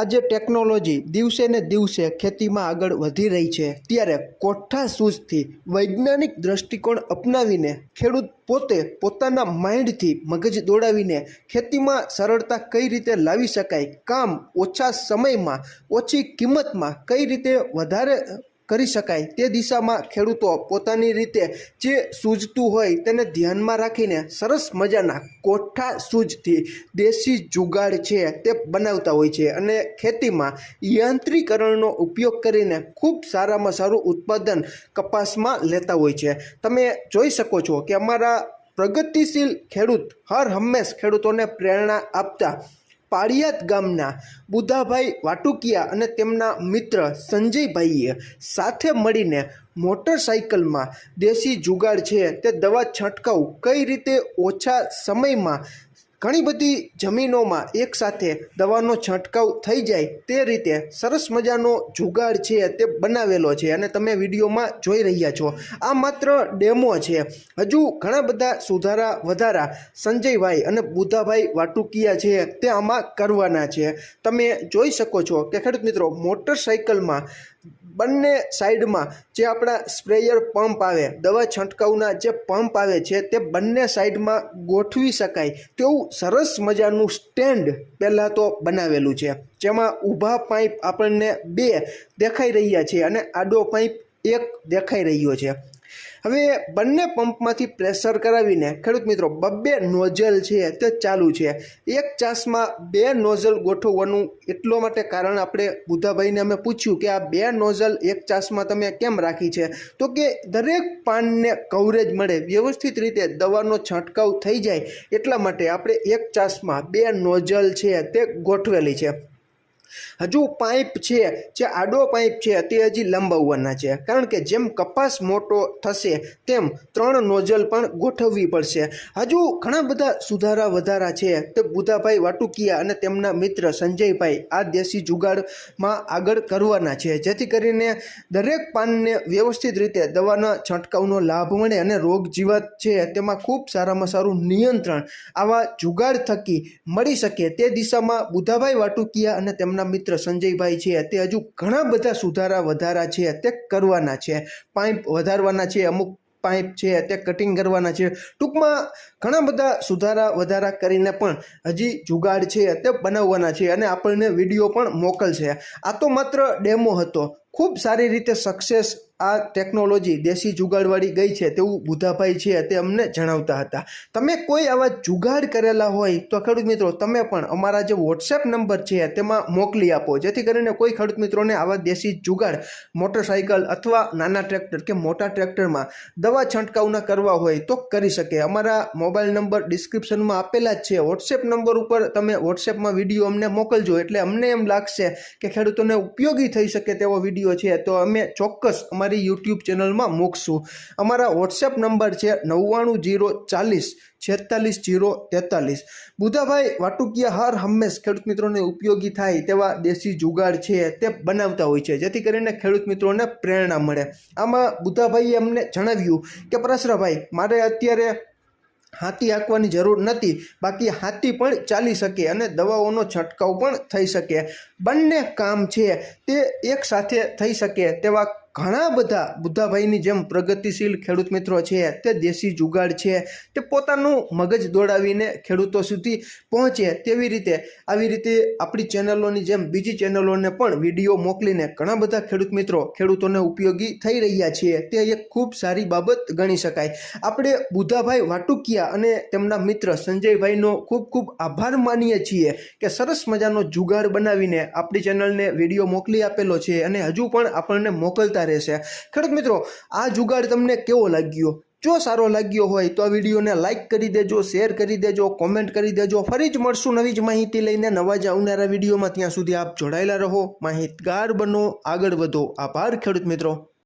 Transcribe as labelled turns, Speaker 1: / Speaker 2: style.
Speaker 1: આજે ટેકનોલોજી દિવસે ને દિવસે ખેતીમાં આગળ વધી રહી છે. ત્યારે કોઠા સૂઝથી વૈજ્ઞાનિક દ્રષ્ટિકોણ અપનાવીને ખેડૂત પોતે પોતાના માઇન્ડથી મગજ દોડાવીને ખેતીમાં સરળતા કઈ રીતે લાવી શકાય, કામ ઓછા સમયમાં, ઓછી કિંમતમાં કઈ રીતે વધારે કરી શકાય. તે દિશામાં ખેડૂતો પોતાની રીતે જે સૂઝતું હોય તેને ધ્યાનમાં રાખીને સરસ મજાના કોઠા સૂજથી દેશી જુગાડ છે તે બનાવતા હોય છે અને ખેતીમાં યાંત્રિકરણનો ઉપયોગ કરીને ખૂબ સારામાં સારું ઉત્પાદન કપાસમાં લેતા હોય છે. તમે જોઈ શકો છો કે અમારા પ્રગતિશીલ ખેડૂત હર હંમેશ ખેડૂતોને પ્રેરણા આપતા પાળિયાદ ગામના બુધાભાઈ વાટુકિયા અને તેમના મિત્ર સંજયભાઈએ સાથે મળીને મોટરસાઇકલમાં દેશી જુગાડ છે તે દવા છંટકાવ કઈ રીતે ઓછા સમયમાં ઘણી બધી જમીનોમાં એકસાથે દવાનો છંટકાવ થઈ જાય તે રીતે સરસ મજાનો જુગાડ છે તે બનાવેલો છે અને તમે વિડીયોમાં જોઈ રહ્યા છો. આ માત્ર ડેમો છે. હજુ ઘણા બધા સુધારા વધારા સંજયભાઈ અને બુધાભાઈ વાટુકિયા છે તે આમાં કરવાના છે. તમે જોઈ શકો છો કે ખેડૂત મિત્રો મોટરસાઇકલમાં બંને સાઈડમાં જે આપણા સ્પ્રેયર પંપ આવે, દવા છંટકાવના જે પંપ આવે છે, તે બંને સાઈડમાં ગોઠવી શકાય તેવું સરસ મજાનું સ્ટેન્ડ પહેલાં તો બનાવેલું છે. જેમાં ઊભા પાઇપ આપણને બે દેખાઈ રહ્યા છે અને આડો પાઇપ એક દેખાઈ રહ્યો છે. હવે બંને પંપમાંથી પ્રેશર કરાવીને, ખેડૂત મિત્રો, બબ્બે નોઝલ છે તે ચાલુ છે. એક ચાસમાં બે નોઝલ ગોઠવવાનું એટલો માટે કારણ આપણે બુધાભાઈને અમે પૂછ્યું કે આ બે નોઝલ એક ચાસમાં તમે કેમ રાખી છે? તો કે દરેક પાનને કવરેજ મળે, વ્યવસ્થિત રીતે દવાનો છંટકાવ થઈ જાય એટલા માટે આપણે એક ચાસમાં બે નોઝલ છે તે ગોઠવેલી છે. હજુ પાઇપ છે, જે આડો પાઇપ છે, તે હજી લંબાવવાના છે. કારણ કે જેમ કપાસ મોટો થશે, તેમ ત્રણ નોઝલ પણ ગોઠવવી પડશે. હજુ ઘણા બધા સુધારા વધારા છે. તે બુધાભાઈ વાટુકિયા અને તેમના મિત્ર સંજયભાઈ, આ દેશી જુગાડમાં આગળ કરવાના છે. જેથી કરીને દરેક પાનને વ્યવસ્થિત રીતે દવાના છંટકાવનો લાભ મળે અને રોગ જીવાત છે, તેમાં ખૂબ સારામાં સારું નિયંત્રણ આવા જુગાડ થકી મળી શકે તે દિશામાં બુધાભાઈ વાટુકિયા અને તેમના મિત્ર સંજયભાઈ છે, તે હજુ ઘણા બધા સુધારા વધારા છે તે કરવાના છે. પાઇપ વધારવાના છે, અમુક પાઇપ છે તે કટિંગ કરવાના છે. ટૂંકમાં ઘણા બધા સુધારા વધારા કરીને પણ હજી જુગાડ છે તે બનાવવાના છે અને આપણને વીડિયો પણ મોકલશે. આ તો માત્ર ડેમો હતો. ખૂબ સારી રીતે સક્સેસ આ ટેકનોલોજી દેશી જુગાડવાળી ગઈ છે તેવું બુધાભાઈ છે તે અમને જણાવતા હતા. તમે કોઈ આવા જુગાડ કરેલા હોય તો ખેડૂત મિત્રો તમે પણ અમારા જે વોટ્સએપ નંબર છે તેમાં મોકલી આપો. જેથી કરીને કોઈ ખેડૂત મિત્રોને આવા દેશી જુગાડ મોટરસાઇકલ અથવા નાના ટ્રેક્ટર કે મોટા ટ્રેક્ટરમાં દવા છંટકાવના કરવા હોય તો કરી શકે. અમારા મોબાઈલ નંબર ડિસ્ક્રિપ્શનમાં આપેલા જ છે. વોટ્સએપ નંબર ઉપર તમે વોટ્સએપમાં વીડિયો અમને મોકલજો એટલે અમને એમ લાગશે કે ખેડૂતોને ઉપયોગી થઈ શકે તેવો વીડિયો છે. તો અમે ચોક્કસ અમારી યુટ્યુબ ચેનલમાં મૂકશું. અમારા વોટ્સએપ નંબર છે નવ્વાણું જીરો ચાલીસ, છેતાલીસ જીરો તેતાલીસ. બુધાભાઈ વાટુકિયા હર હંમેશ ખેડૂત મિત્રોને ઉપયોગી થાય તેવા દેશી જુગાડ છે તે બનાવતા હોય છે, જેથી કરીને ખેડૂત મિત્રોને પ્રેરણા મળે. આમાં બુધાભાઈએ અમને જણાવ્યું કે, પરાશરાભાઈ, મારે અત્યારે હાથી હાંકવાની જરૂર નથી, બાકી હાથી પણ ચાલી શકે અને દવાઓનો છંટકાવ પણ થઈ શકે. બંને કામ છે, તે એકસાથે થઈ શકે તેવા ઘણા બધા બુદ્ધાભાઈની જેમ પ્રગતિશીલ ખેડૂત મિત્રો છે, તે દેશી જુગાડ છે, તે પોતાનું મગજ દોડાવીને ખેડૂતો સુધી પહોંચે તેવી રીતે આવી રીતે આપણી ચેનલોની જેમ બીજી ચેનલોને પણ વીડિયો મોકલીને ઘણા બધા ખેડૂત મિત્રો ખેડૂતોને ઉપયોગી થઈ રહ્યા છે. તે એક ખૂબ સારી બાબત ગણી શકાય. આપણે બુદ્ધાભાઈ વાટુકિયા અને તેમના મિત્ર સંજયભાઈનો ખૂબ ખૂબ આભાર માનીએ છીએ કે સરસ મજાનો જુગાડ બનાવીને આપણી ચેનલને વીડિયો મોકલી આપેલો છે અને હજુ પણ આપણને મોકલતા રહેશે. ખેડૂત મિત્રો, આ જુગાડ તમને કેવો લાગ્યો? જો સારો લાગ્યો હોય તો આ વિડીયોને લાઇક કરી દેજો શેર કરી દેજો કોમેન્ટ કરી દેજો. ફરી જ મળશું નવી જ માહિતી લઈને. નવા જ આવનારા વિડીયોમાં ત્યાં સુધી આપ જોડાયેલા રહો. માહિતગાર બનો, આગળ વધો. આભાર ખેડૂત મિત્રો.